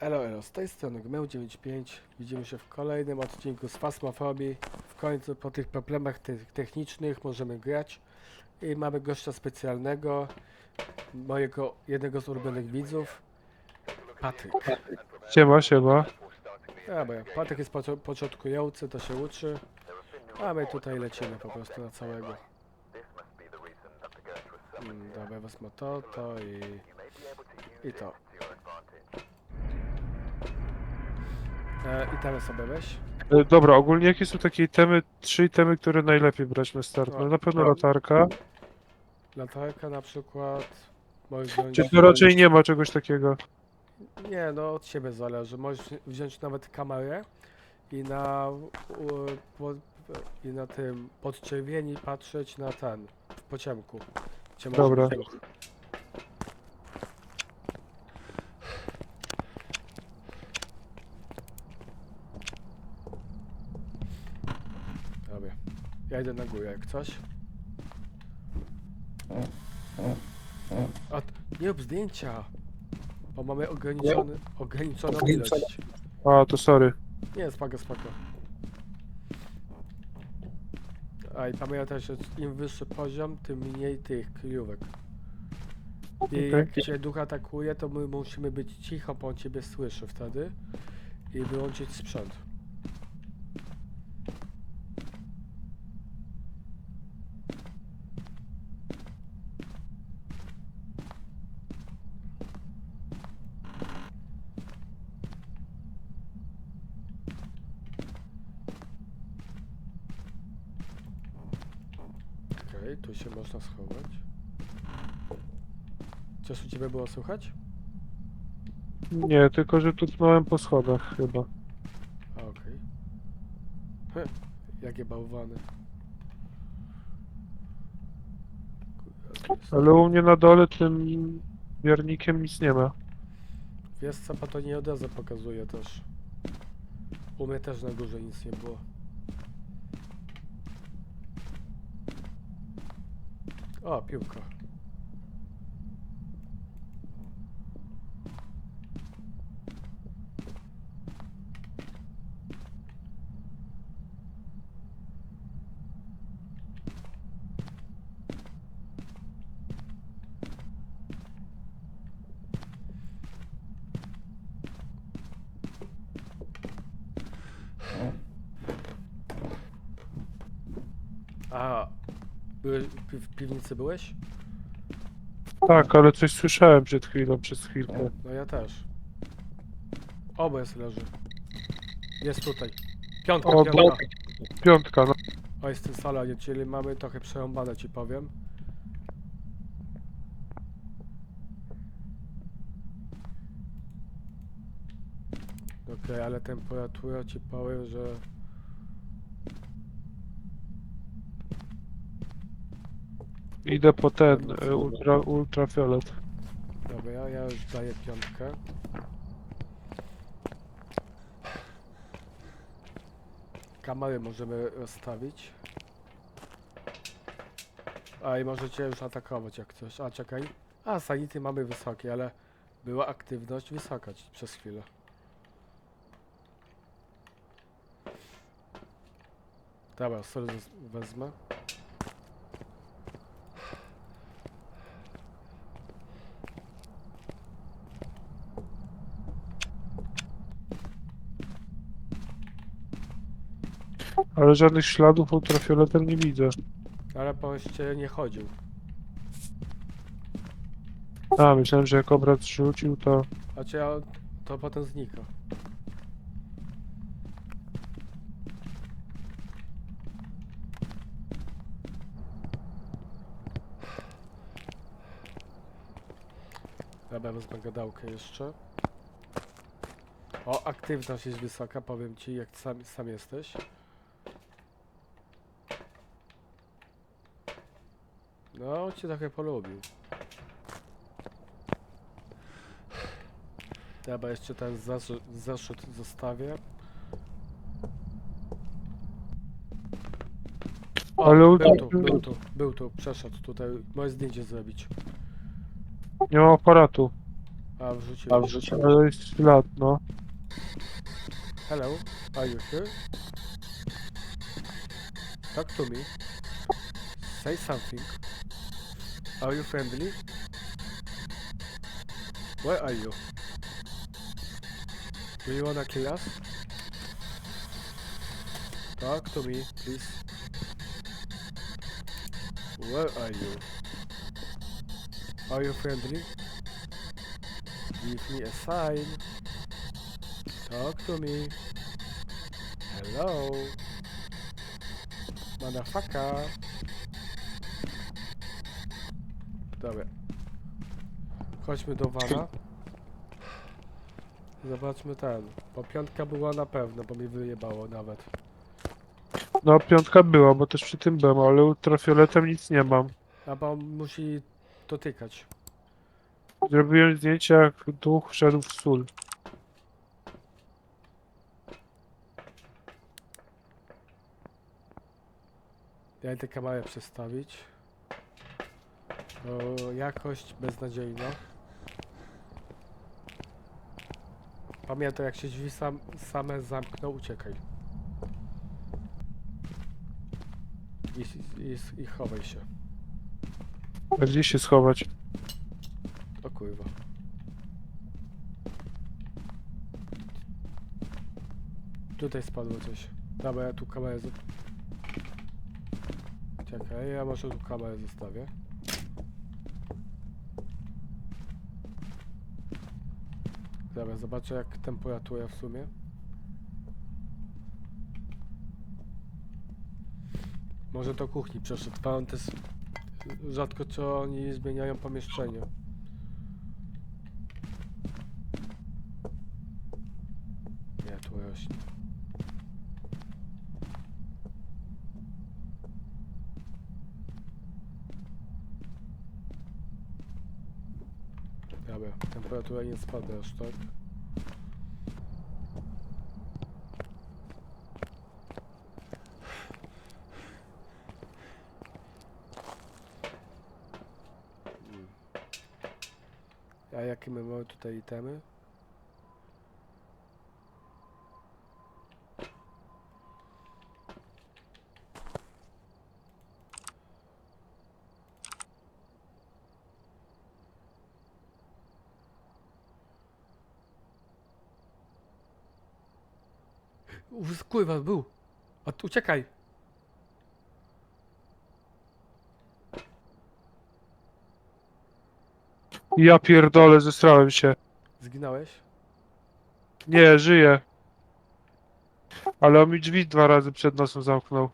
Elo, elo, z tej strony Gmeł95. Widzimy się w kolejnym odcinku z Fasmofobii. W końcu po tych problemach te technicznych możemy grać. I mamy gościa specjalnego, mojego jednego z ulubionych widzów, Patryk. Siema, siema. Dobra, Patryk jest pocio- początkujący, to się uczy. A my tutaj lecimy po prostu na całego. Mm, Dobra, wezmę to, to i, i to. E, I teraz sobie weź. E, Dobra, ogólnie jakie są takie temy, trzy temy, które najlepiej brać na start? No, na pewno No. latarka. Latarka na przykład. Możesz wziąć, Czy to raczej nie ma czegoś takiego? Nie, no od siebie zależy. Możesz wziąć nawet kamerę i na, u, po, i na tym podczerwieni patrzeć na ten, w pociemku. Masz Dobra. ruch. Dobra. Ja idę na górę, jak coś. A, nie rób zdjęcia! Bo mamy ograniczony, ograniczoną ilość. A, to sorry. Nie, spoko, spoko. A i pamiętaj, że im wyższy poziom, tym mniej tych kryjówek. I Okej. jak cię duch atakuje, to my musimy być cicho, bo on ciebie słyszy wtedy. I wyłączyć sprzęt. Okej, tu się można schować. Coś u ciebie było słychać? Nie, tylko że tutnąłem po schodach chyba. A, okej. Heh, Jakie bałwany. Kurde, Ale u mnie na dole tym miernikiem nic nie ma. Wiesz co, bo to nie od razu pokazuje też. U mnie też na górze nic nie było. O, piłka. A, byłeś, pi w piwnicy byłeś? Tak, ale coś słyszałem przed chwilą, przez chwilkę. No ja też. OBS leży. Jest tutaj. Piątka, O, piątka. Piątka, no. O, jest salonie, czyli mamy trochę przerąbane, ci powiem. Okej, ale temperatura ci powiem, że... Idę po ten, e, ultra, ultrafiolet. Dobra, ja, już daję piątkę. Kamery możemy rozstawić. A i możecie już atakować jak coś. A czekaj. A sanity mamy wysokie, ale była aktywność wysoka przez chwilę. Dobra, sorry, wezmę. Ale żadnych śladów ultrafioletem nie widzę. Ale po nie chodził. A, myślałem, że jak obraz rzucił, to... Znaczy ja, to potem znika. Dobra, wezmę gadałkę jeszcze. O, aktywność jest wysoka, powiem ci, jak sam, sam jesteś. No, cię trochę polubił. Dobra, jeszcze ten zaszut, zaszut zostawię. O, Ale był tu, był tu, był tu, przeszedł tutaj. Moje zdjęcie zrobić. Nie mam aparatu. A, wrzuciłeś. Ale jest ślad, no. Hello, are you here? Talk to me. Say something. Are you friendly? Where are you? Do you wanna kill us? Talk to me, please. Where are you? Are you friendly? Give me a sign. Talk to me. Hello. Motherfucker. Dobra. Chodźmy do wana. Zobaczmy ten. Bo piątka była na pewno, bo mi wyjebało nawet. No, piątka była, bo też przy tym byłem, ale ultrafioletem nic nie mam. A bo on musi dotykać. Zrobiłem zdjęcie, jak duch wszedł w sól. Ja idę kamerę przestawić. O, jakość beznadziejna. Pamiętaj, jak się drzwi sam, same zamkną, uciekaj. I, i, I chowaj się. A gdzie się schować? O kurwa. Tutaj spadło coś. Dobra, ja tu kamerę... Czekaj, ja może tu kamerę zostawię. Dobra, zobaczę jak temperatura w sumie. Może do kuchni przeszedł. Pan też rzadko co oni zmieniają pomieszczenie. Nie, tu rośnie. Dobra, temperatura nie spada aż tak. A jakie my mamy tutaj itemy? Kurwa, był. A tu uciekaj. Ja pierdolę, zestrałem się. Zginąłeś? Nie, żyję. Ale on mi drzwi dwa razy przed nosem zamknął.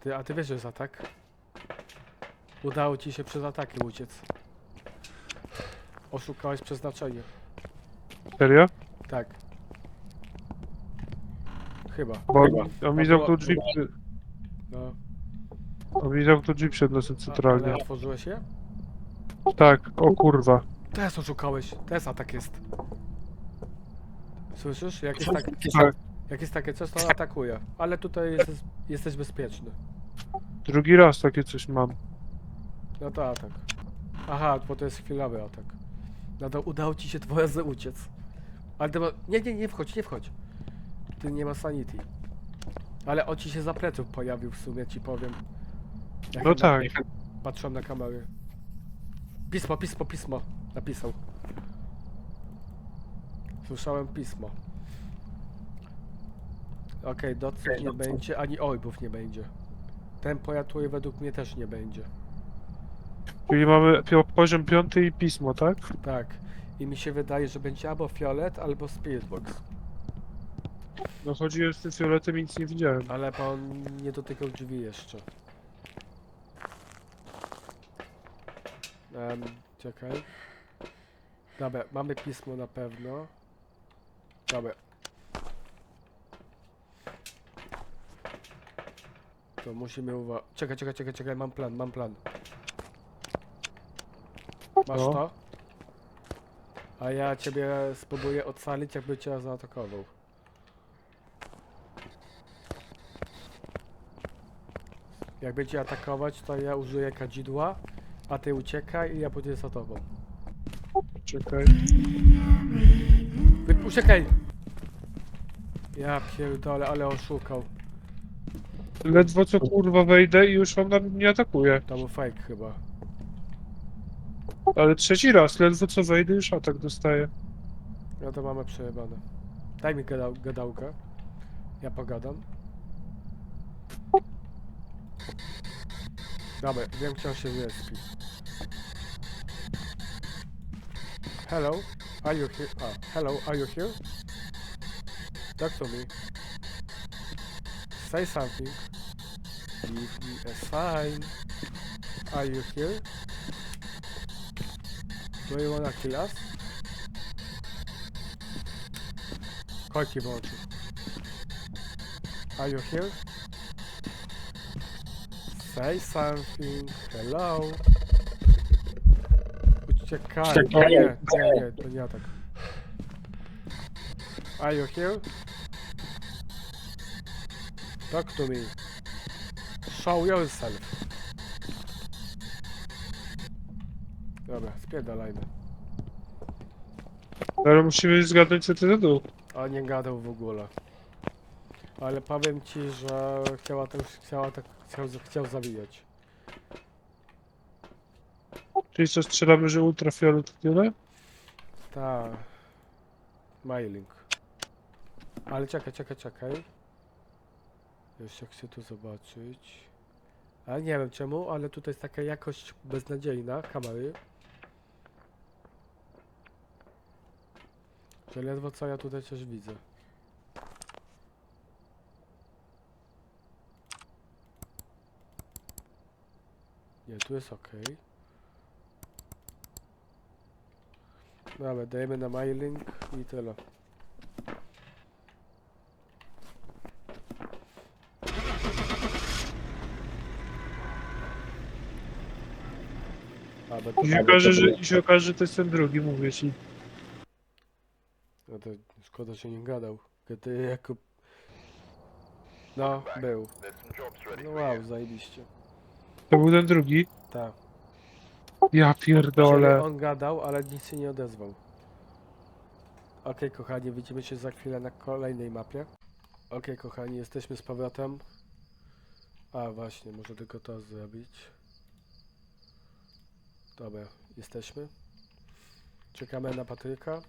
Ty, a ty wiesz, że jest atak? Udało ci się przez ataki uciec. Oszukałeś przeznaczenie. Serio? Tak. Chyba. Bo on, mi zamknął drzwi, przy- No. on mi zamknął drzwi przed nosem A, centralnie. ale otworzyłeś je? Tak, o kurwa. Teraz oszukałeś. Teraz atak jest. Słyszysz? Jak jest, tak, Tak, jak jest takie coś, to atakuje. Ale tutaj jesteś, jesteś bezpieczny. drugi raz takie coś mam. No to atak. Aha, bo to jest chwilowy atak. No to udało ci się dwa razy uciec. Ale to ma... Nie, nie, nie wchodź, nie wchodź. Ty nie ma sanity. Ale on ci się za pleców pojawił w sumie, ci powiem. Jak No tak. Na... Patrzyłem na kamery. Pismo, pismo, pismo. Napisał. Słyszałem pismo. Okej, doców nie będzie, ani ojbów nie będzie. Temperatury według mnie też nie będzie. Czyli mamy pio- poziom piąty i pismo, tak? Tak. I mi się wydaje, że będzie albo fiolet, albo spiritbox. No chodzi z tym fioletem i nic nie widziałem. Ale pan nie dotykał drzwi jeszcze. Um, czekaj. Dobra, mamy pismo na pewno. Dobra. To musimy uważać. Czekaj, czekaj, czekaj, czekaj, mam plan, mam plan. Masz No. to? A ja ciebie spróbuję ocalić, jakby cię zaatakował. Jak będzie atakować, to ja użyję kadzidła, a ty uciekaj i ja pójdę za tobą. Czekaj. Wy- Uciekaj! Ja pierdolę, ale oszukał. Ledwo co kurwa wejdę i już on na mnie atakuje. To był fake chyba. Ale trzeci raz, ledwo co wejdę już atak dostaję. No to mamy przejebane. Daj mi gadał, gadałkę. Ja pogadam. Dobra, wiem gdzie on się respi. Hello, are you here? Ah, hello, are you here? Talk to me. Say something. Give me a sign. Are you here? Do you wanna kill us? Korki włączył. Are you here? Say something. Hello. Uciekaj. O nie, nie, nie, to nie atak. Are you here? Talk to me. Show yourself. Dobra, spierdalajmy. Ale musimy zgadnąć co ty zadał. A nie gadał w ogóle. Ale powiem ci, że chciała też, chciała tak, chciał, chciał zabijać. Czyli co strzelamy, że ultrafiolet tyle? Ta. Mailing. Ale czekaj, czekaj, czekaj. Jeszcze chcę tu zobaczyć. Ale nie wiem czemu, ale tutaj jest taka jakość beznadziejna kamery. Że ledwo co ja tutaj coś widzę. Nie, tu jest ok. Dobra, dajemy na mailing i tyle. A, bo I się okaże, że, i się okaże, że to jest ten drugi, mówię ci. No to szkoda, że nie gadał. Kiedy jako... No, był. No wow, zajebiście. To był ten drugi. Tak. Ja Czyli pierdolę. on gadał, ale nic się nie odezwał. Okej, kochani, widzimy się za chwilę na kolejnej mapie. Okej, kochani, jesteśmy z powrotem. A, właśnie, może tylko to zrobić. Dobra, jesteśmy. Czekamy na Patryka.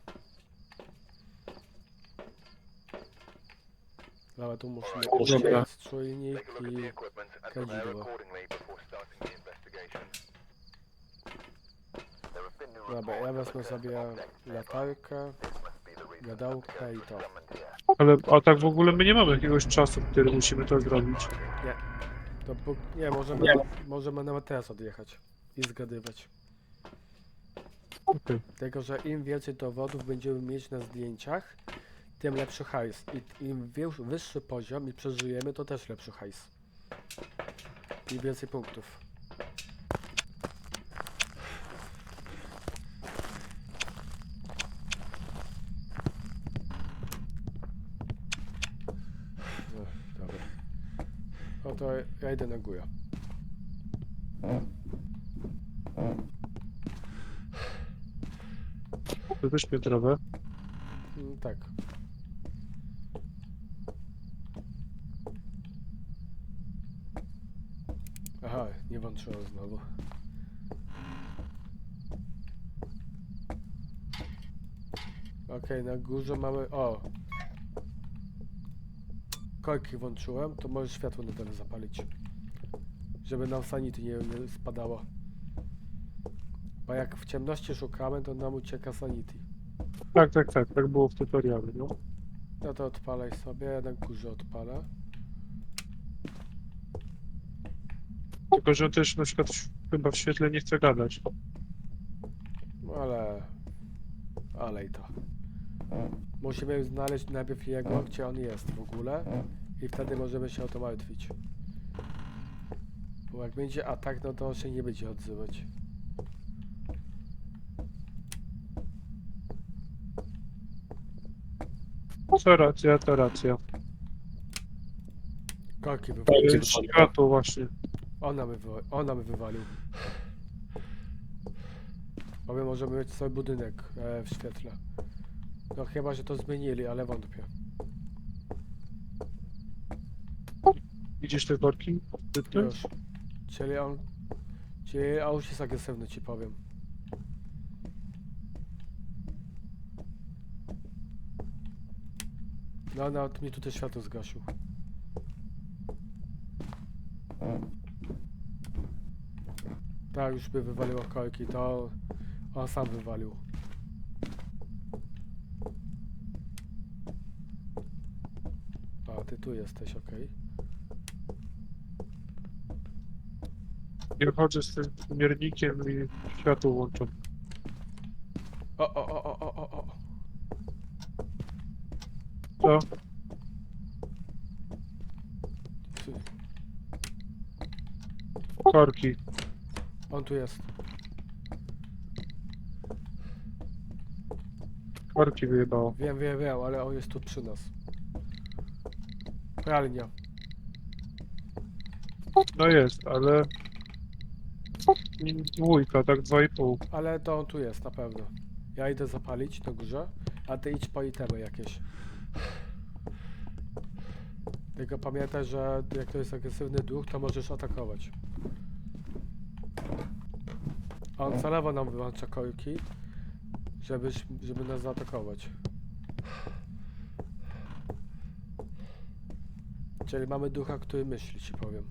Dobra, tu musimy Dobra. uciec, czujnik i kadzidło. Dobra, ja wezmę sobie latarkę, gadałkę i to. Ale a tak w ogóle my nie mamy jakiegoś czasu, w którym musimy to zrobić. To po, nie, możemy, możemy nawet teraz odjechać i zgadywać. Okej. Tylko, że im więcej dowodów będziemy mieć na zdjęciach, tym lepszy hajs. I im wiesz- wyższy poziom i przeżyjemy, to też lepszy hajs. I więcej punktów. No, dobra. No to ja idę na górę. Też Piotrowe. Mm, Tak. Aha, nie włączyłem znowu. Okej, na górze mamy... O! Korki włączyłem, to możesz światło na dole zapalić. Żeby nam sanity nie, nie spadało. Bo jak w ciemności szukamy, to nam ucieka sanity. Tak, tak, tak, tak było w tutorialu, no. No to odpalaj sobie, ja na górze odpalę. Tylko, że on też na przykład w- chyba w świetle nie chce gadać. No ale... Ale i to. Musimy znaleźć najpierw jego, gdzie on jest w ogóle i wtedy możemy się o to martwić. Bo jak będzie atak, no to on się nie będzie odzywać. Co racja, to racja. To wywalił. jest światło właśnie. Ona, wywa ona by wywalił. Powiem, możemy mieć cały budynek e, w świetle. No chyba, że to zmienili, ale wątpię. Widzisz te? Już. Czyli on... Czyli on już jest agresywny, ci powiem. No, nawet mi tutaj światło zgasił. Tak, już by wywaliło korki, to on sam wywalił. A, ty tu jesteś, okej. Ja chodzę z tym miernikiem i światło włączam. O, o, o, o, o, o, o. Co? Korki. On tu jest. Korki wyjebało. Wiem, wiem, wiem, ale on jest tu przy nas. Pralnia. No jest, ale... Dwójka, tak dwa i pół. Ale to on tu jest, na pewno. Ja idę zapalić na górze, a ty idź po itemy jakieś. Tylko pamiętaj, że jak to jest agresywny duch, to możesz atakować. A on celowo nam wyłącza korki, żebyś, żeby nas zaatakować. Czyli mamy ducha, który myśli, ci powiem.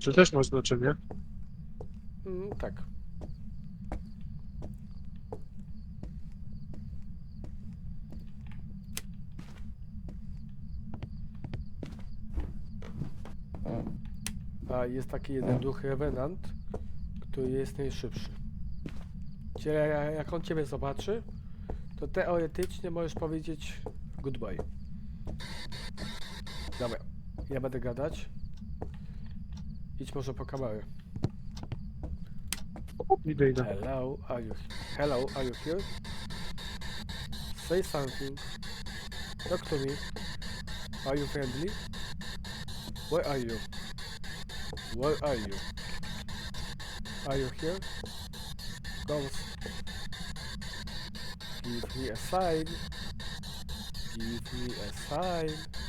Czy też ma znaczenie? Mm, tak. A jest taki jeden duch Revenant, który jest najszybszy. Czyli ja- jak on ciebie zobaczy, to teoretycznie możesz powiedzieć goodbye. Ja będę gadać. Idź może po kamerę. Idę, idę. Hello, are you hello, are you here? Say something. Talk to me. Are you friendly? Where are you? Where are you? Are you here? Ghost. Give me a sign. Give me a sign.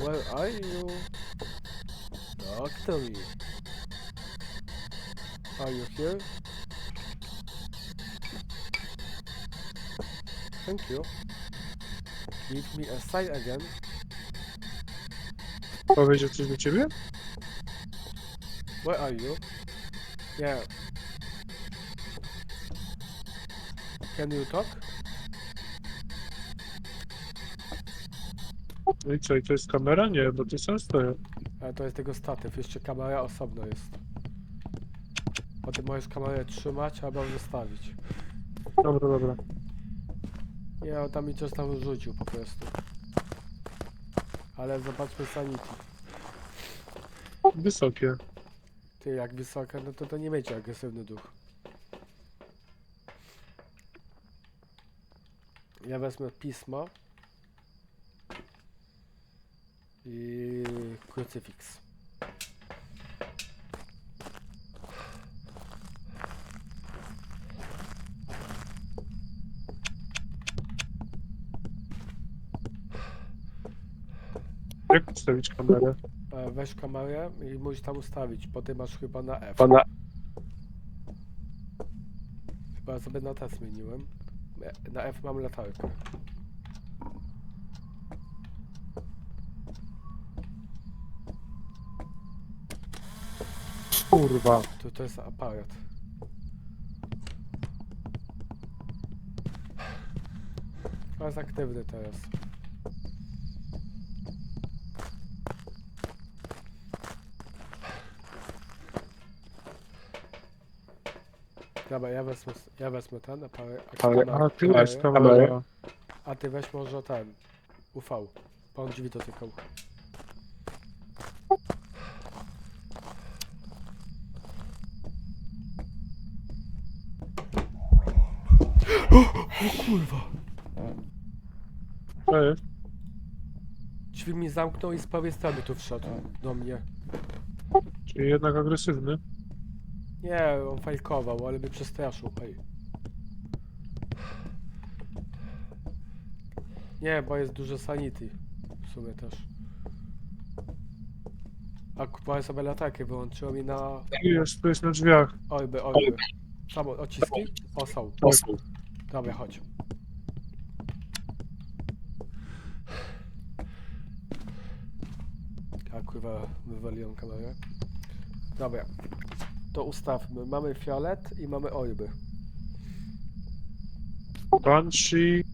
Where are you? Me. Are you here? Thank you. Give me a sign again. Powiedział coś do ciebie? Where are you? Yeah. Can you talk? No i co, i to jest kamera? Nie, bo ty sam stoję. Ale to jest tego statyw, jeszcze kamera osobno jest. Potem możesz kamerę trzymać albo zostawić. Dobra, dobra. Nie, on tam mi coś tam rzucił po prostu. Ale zobaczmy sanity. Wysokie. Ty, jak wysoka, no to to nie będzie agresywny duch. Ja wezmę pismo. I krucyfiks. Jak ustawić kamerę? E, Weź kamerę i musisz tam ustawić. Potem masz chyba na F. Pana... Chyba sobie na T zmieniłem. E, Na F mam latarkę. Kurwa. To, to jest aparat. To jest aktywny teraz. Dobra, ja wezmę, ja wezmę ten aparat. Ale, a ty masz kamerę. A ty weź może ten UV. On drzwi dotykał. O kurwa! To jest. Drzwi mi zamknął i z prawej strony tu wszedł do mnie. Czyli jednak agresywny. Nie, on fajkował, ale mnie przestraszył. Ej. Nie, bo jest dużo sanity. W sumie też. A kupuję sobie latarkę, wyłączyło mi na Tu jest, tu jest na drzwiach. ojby, ojby. Samo odciski? O, są. Dobra, chodź. A kurwa, wywaliłem kamerę. Dobra. To ustawmy. Mamy fiolet i mamy ojby. Banshee,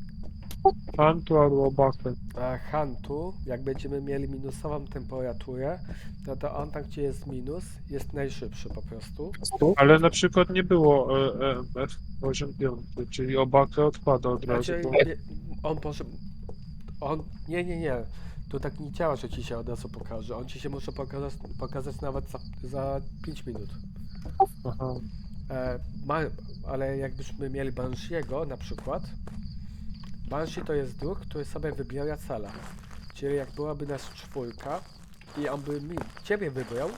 Hantu albo Baken. A Hantu, jak będziemy mieli minusową temperaturę, no to on tam, gdzie jest minus, jest najszybszy po prostu. Ale na przykład nie było e, e, F85, czyli obakę odpada od razu. Znaczy, bo- nie, on może... On... Nie, nie, nie. To tak nie działa, że ci się od razu pokaże. On ci się może pokazać, pokazać nawet za, za 5 minut. Aha. E, ma, ale jakbyśmy mieli Banshiego na przykład, Banshee to jest duch, który sobie wybiera cela. Czyli jak byłaby nas czwórka i on by mi, ciebie wybrał,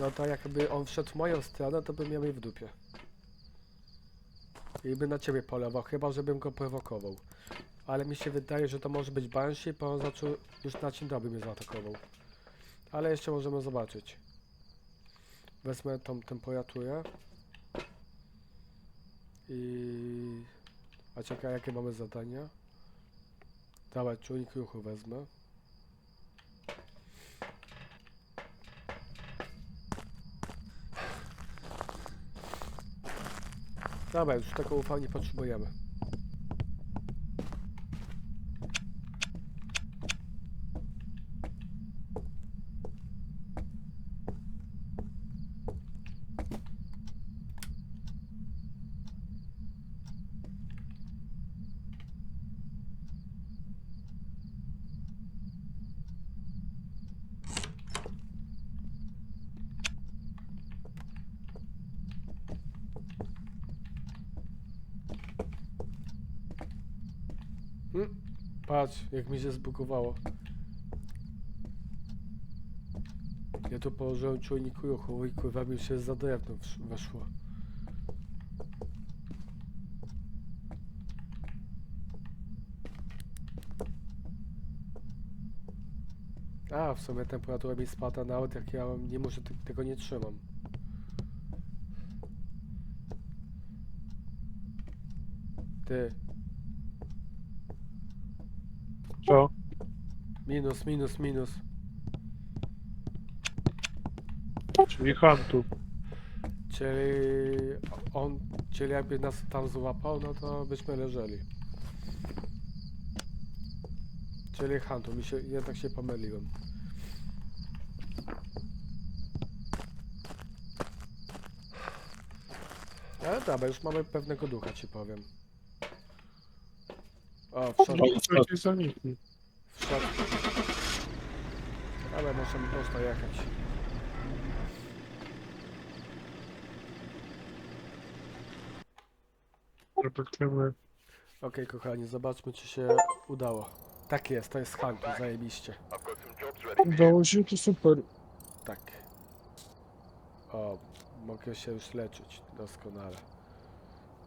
no to jakby on wszedł w moją stronę, to bym miał jej w dupie. I by na ciebie polował, chyba żebym go prowokował. Ale mi się wydaje, że to może być Banshee, bo on zaczął już na dzień dobry mnie zaatakował. Ale jeszcze możemy zobaczyć. Wezmę tą temperaturę. I... A czekaj, jakie mamy zadania? Dawaj, czujnik ruchu wezmę. Dobra, już tego UV nie potrzebujemy. Patrz, jak mi się zbugowało. Ja tu położyłem czujnik ruchu i kurwa mi się za drewno weszło. A, w sumie temperatura mi spada nawet jak ja nie muszę, te- tego nie trzymam. Ty, Co? Minus, minus, minus. Czyli Hantu. Czyli on, czyli jakby nas tam złapał, no to byśmy leżeli. Czyli Hantu, mi się, jednak się pomyliłem. Ale dobra, już mamy pewnego ducha, ci powiem. O, wszedł, Wszedł. Ale możemy prosto jechać. Zobaczymy. Okej, kochani, zobaczmy, czy się udało. Tak jest, to jest Hantu, zajebiście. Udało się, to super. Tak. O, mogę się już leczyć. Doskonale.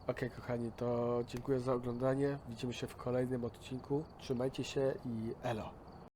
Okej, kochani, to dziękuję za oglądanie. Widzimy się w kolejnym odcinku. Trzymajcie się i elo.